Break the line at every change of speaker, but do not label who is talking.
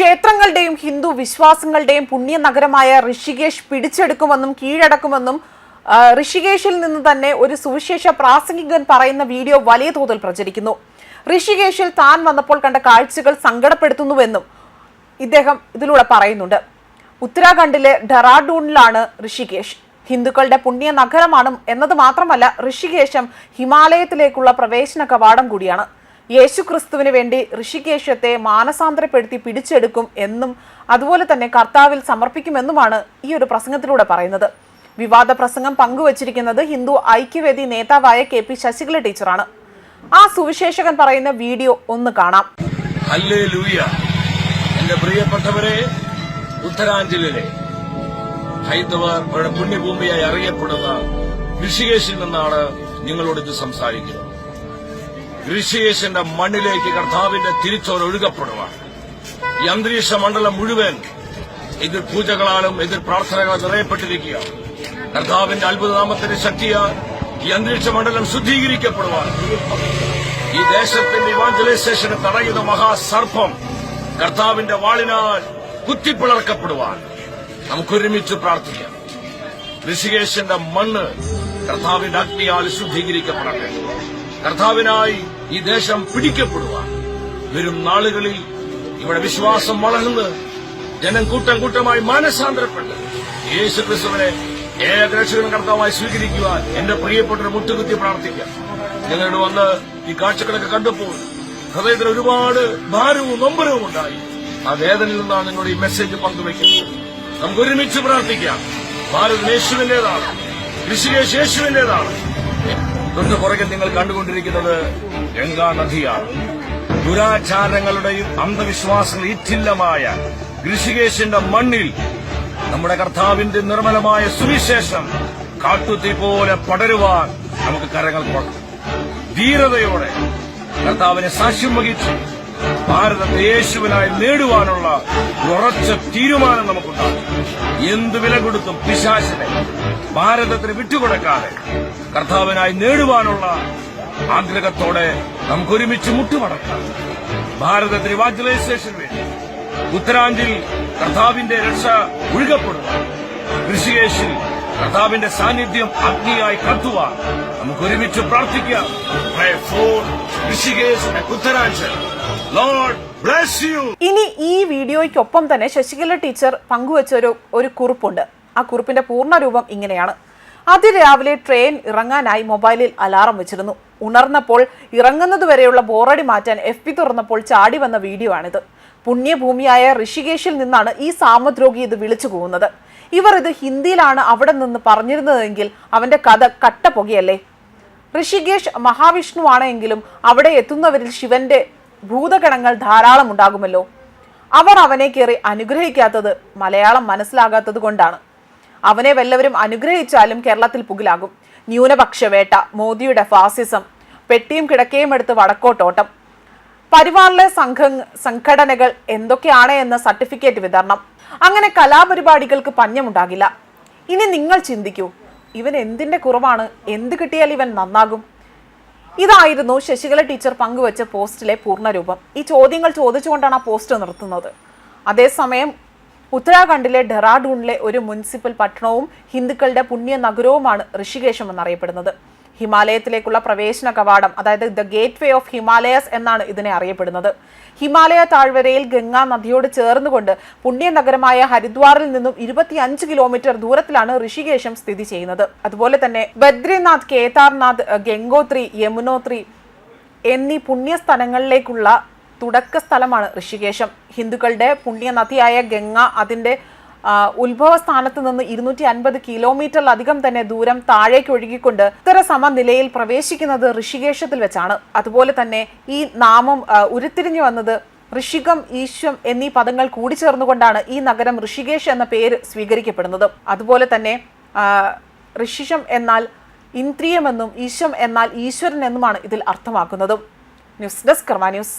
ക്ഷേത്രങ്ങളുടെയും ഹിന്ദു വിശ്വാസങ്ങളുടെയും പുണ്യ നഗരമായ ഋഷികേഷ് പിടിച്ചെടുക്കുമെന്നും കീഴടക്കുമെന്നും ഋഷികേശിൽ നിന്ന് തന്നെ ഒരു സുവിശേഷ പ്രാസംഗികൻ പറയുന്ന വീഡിയോ വലിയ തോതിൽ പ്രചരിക്കുന്നു. ഋഷികേശിൽ താൻ വന്നപ്പോൾ കണ്ട കാഴ്ചകൾ സങ്കടപ്പെടുത്തുന്നുവെന്നും ഇദ്ദേഹം ഇതിലൂടെ പറയുന്നുണ്ട്. ഉത്തരാഖണ്ഡിലെ ഡെറാഡൂണിലാണ് ഋഷികേശ് ഹിന്ദുക്കളുടെ പുണ്യ നഗരമാണ് എന്നത് മാത്രമല്ല ഋഷികേശം ഹിമാലയത്തിലേക്കുള്ള പ്രവേശന കവാടം കൂടിയാണ്. യേശു ക്രിസ്തുവിന് വേണ്ടി ഋഷികേശത്തെ മാനസാന്തരപ്പെടുത്തി പിടിച്ചെടുക്കും എന്നും അതുപോലെ തന്നെ കർത്താവിൽ സമർപ്പിക്കുമെന്നുമാണ് ഈ ഒരു പ്രസംഗത്തിലൂടെ പറയുന്നത്. വിവാദ പ്രസംഗം പങ്കുവച്ചിരിക്കുന്നത് ഹിന്ദു ഐക്യവേദി നേതാവായ കെ പി ശശികല ടീച്ചറാണ്. ആ സുവിശേഷകൻ പറയുന്ന വീഡിയോ ഒന്ന് കാണാം.
എന്റെ പ്രിയപ്പെട്ടവരെ ഉത്തരാഞ്ചലിലെ ഹൈന്ദവർ പുണ്യഭൂമിയായി അറിയപ്പെടുന്ന ഋഷികേശിൽ നിന്നാണ് നിങ്ങളോട് ഇത് സംസാരിക്കുന്നത്. ഋഷികേശിന്റെ മണ്ണിലേക്ക് കർത്താവിന്റെ തിരിച്ചോർ ഒഴുകപ്പെടുവാണ് ഈ അന്തരീക്ഷ മണ്ഡലം മുഴുവൻ എതിർ പൂജകളാലും എതിർ പ്രാർത്ഥനകളും നിറയപ്പെട്ടിരിക്കുകയാണ്. കർത്താവിന്റെ അത്ഭുതനാമത്തിന്റെ ശക്തിയാൽ ഈ അന്തരീക്ഷ മണ്ഡലം ശുദ്ധീകരിക്കപ്പെടുവാൻ. ഈ ദേശത്തിന്റെ ഇവാഞ്ചലൈസേഷന് തടയുന്ന മഹാസർപ്പം കർത്താവിന്റെ വാളിനാൽ കുത്തിപ്പിളർക്കപ്പെടുവാൻ. നമുക്കൊരുമിച്ച് പ്രാർത്ഥിക്കാം. ഋഷികേശന്റെ മണ്ണ് കർത്താവിന്റെ അഗ്നിയാൽ ശുദ്ധീകരിക്കപ്പെടട്ടെ. കർത്താവിനായി ഈ ദേശം പിടിക്കപ്പെടുവാൻ വരും നാളുകളിൽ ഇവിടെ വിശ്വാസം വളർന്ന് ജനം കൂട്ടം കൂട്ടമായി മാനസാന്തരപ്പെട്ട് യേശു ക്രിസ്തുവിനെ ഏകരക്ഷകനും കർത്താവായി സ്വീകരിക്കുവാൻ എന്റെ പ്രിയപ്പെട്ടൊരു മുട്ടുകുത്തി പ്രാർത്ഥിക്കാം. ഞങ്ങളുടെ വന്ന് ഈ കാഴ്ചകളൊക്കെ കണ്ടപ്പോൾ ഹൃദയത്തിൽ ഒരുപാട് ഭാരവും നൊമ്പരവും ഉണ്ടായി. ആ വേദനയിൽ നിന്നാണ് നിങ്ങളുടെ ഈ മെസ്സേജ് പങ്കുവയ്ക്കുന്നത് നമുക്ക് ഒരുമിച്ച് പ്രാർത്ഥിക്കാം. ഭാരതം യേശുവിന്റേതാണ് ഋഷികേശ് യേശുവിന്റേതാണ് തൊട്ട് പുറകെ നിങ്ങൾ കണ്ടുകൊണ്ടിരിക്കുന്നത് ഗംഗാ നദിയാണ്. ദുരാചാരങ്ങളുടെയും അന്ധവിശ്വാസങ്ങൾ ഇറ്റില്ലമായ ഋഷികേശിന്റെ മണ്ണിൽ നമ്മുടെ കർത്താവിന്റെ നിർമ്മലമായ സുവിശേഷം കാട്ടുത്തി പോലെ പടരുവാൻ നമുക്ക് കരങ്ങൾ ധീരതയോടെ കർത്താവിനെ സാക്ഷ്യം വഹിച്ച്. ഭാരതത്തെ യേശുവിനായി നേടുവാനുള്ള ഉറച്ച തീരുമാനം നമുക്കുണ്ടാകും. എന്ത് വില കൊടുത്തും പിശാശിനെ ഭാരതത്തിന് വിട്ടുകൊടുക്കാതെ കർത്താവിനായി നേടുവാനുള്ള ആഗ്രഹത്തോടെ നമുക്ക് ഒരുമിച്ച് മുട്ടുമടക്കാം. ഭാരതത്തിന് ഇവാഞ്ചലൈസേഷൻ വേണ്ടി ഉത്തരാഞ്ചിൽ കർത്താവിന്റെ രക്ഷ ഒഴുകപ്പെടുക ഋഷികേശിൽ കർത്താവിന്റെ സാന്നിധ്യം അഗ്നിയായി കത്തുവാൻ നമുക്ക് ഒരുമിച്ച് പ്രാർത്ഥിക്കാം ഋഷികേശ് ഉത്തരാഞ്ചൽ
ഇനി ഈ വീഡിയോയ്ക്കൊപ്പം തന്നെ ശശികല ടീച്ചർ പങ്കുവച്ച ഒരു ഒരു കുറിപ്പുണ്ട്. ആ കുറിപ്പിന്റെ പൂർണ രൂപം ഇങ്ങനെയാണ്. അതിരാവിലെ ട്രെയിൻ ഇറങ്ങാനായി മൊബൈലിൽ അലാറം വെച്ചിരുന്നു. ഉണർന്നപ്പോൾ ഇറങ്ങുന്നത് വരെയുള്ള ബോറടി മാറ്റാൻ എഫ് പി തുറന്നപ്പോൾ ചാടി വന്ന വീഡിയോ ആണിത്. പുണ്യഭൂമിയായ ഋഷികേശിൽ നിന്നാണ് ഈ സാമദ്രോഗി ഇത് വിളിച്ചു പോകുന്നത് ഇവർ ഇത് ഹിന്ദിയിലാണ് അവിടെ നിന്ന് പറഞ്ഞിരുന്നതെങ്കിൽ അവന്റെ കഥ കട്ട പുകയല്ലേ? ഋഷികേഷ് മഹാവിഷ്ണു ആണെങ്കിലും അവിടെ എത്തുന്നവരിൽ ശിവന്റെ ഭൂതഗണങ്ങൾ ധാരാളം ഉണ്ടാകുമല്ലോ. അവർ അവനെ കയറി അനുഗ്രഹിക്കാത്തത് മലയാളം മനസ്സിലാകാത്തത് കൊണ്ടാണ്. അവനെ വല്ലവരും അനുഗ്രഹിച്ചാലും കേരളത്തിൽ പുകിലാകും. ന്യൂനപക്ഷ വേട്ട മോദിയുടെ ഫാസിസം പെട്ടിയും കിടക്കയും എടുത്ത് വടക്കോട്ടോട്ടം. പരിവാറിലെ സംഘ സംഘടനകൾ എന്തൊക്കെയാണ് എന്ന സർട്ടിഫിക്കറ്റ് വിതരണം. അങ്ങനെ കലാപരിപാടികൾക്ക് പഞ്ഞമുണ്ടാകില്ല. ഇനി നിങ്ങൾ ചിന്തിക്കൂ ഇവൻ എന്തിന്റെ കുറവാണ്? എന്ത് കിട്ടിയാൽ ഇവൻ നന്നാകും? ഇതായിരുന്നു ശശികല ടീച്ചർ പങ്കുവച്ച പോസ്റ്റിലെ പൂർണരൂപം. ഈ ചോദ്യങ്ങൾ ചോദിച്ചുകൊണ്ടാണ് ആ പോസ്റ്റ് നിർത്തുന്നത്. അതേസമയം ഉത്തരാഖണ്ഡിലെ ഡെറാഡൂണിലെ ഒരു മുനിസിപ്പൽ പട്ടണവും ഹിന്ദുക്കളുടെ പുണ്യ നഗരവുമാണ് ഋഷികേശം എന്നറിയപ്പെടുന്നത്. ഹിമാലയത്തിലേക്കുള്ള പ്രവേശന കവാടം അതായത് the gateway of Himalayas എന്നാണ് ഇതിനെ അറിയപ്പെടുന്നത്. ഹിമാലയ താഴ്വരയിൽ ഗംഗാ നദിയോട് ചേർന്നുകൊണ്ട് പുണ്യ നഗരമായ ഹരിദ്വാറിൽ നിന്നും ഇരുപത്തിയഞ്ച് കിലോമീറ്റർ ദൂരത്തിലാണ് ഋഷികേശം സ്ഥിതി ചെയ്യുന്നത്. അതുപോലെ തന്നെ ബദ്രിനാഥ് കേദാർനാഥ് ഗംഗോത്രി യമുനോത്രി എന്നീ പുണ്യസ്ഥലങ്ങളിലേക്കുള്ള തുടക്ക സ്ഥലമാണ് ഋഷികേശം. ഹിന്ദുക്കളുടെ പുണ്യനദിയായ ഗംഗ അതിന്റെ ഉത്ഭവ സ്ഥാനത്ത് നിന്ന് ഇരുന്നൂറ്റി അൻപത് കിലോമീറ്ററിലധികം തന്നെ ദൂരം താഴേക്ക് ഒഴുകിക്കൊണ്ട് ഉത്തര സമനിലയിൽ പ്രവേശിക്കുന്നത് ഋഷികേശത്തിൽ വെച്ചാണ്. അതുപോലെ തന്നെ ഈ നാമം ഉരുത്തിരിഞ്ഞു വന്നത് ഋഷികം ഈശ്വം എന്നീ പദങ്ങൾ കൂടിച്ചേർന്നുകൊണ്ടാണ് ഈ നഗരം ഋഷികേശ് എന്ന പേര് സ്വീകരിക്കപ്പെടുന്നത്. അതുപോലെ തന്നെ ഋഷിഷം എന്നാൽ ഇന്ദ്രിയമെന്നും ഈശ്വം എന്നാൽ ഈശ്വരൻ എന്നുമാണ് ഇതിൽ അർത്ഥമാക്കുന്നത്. News desk Karma news.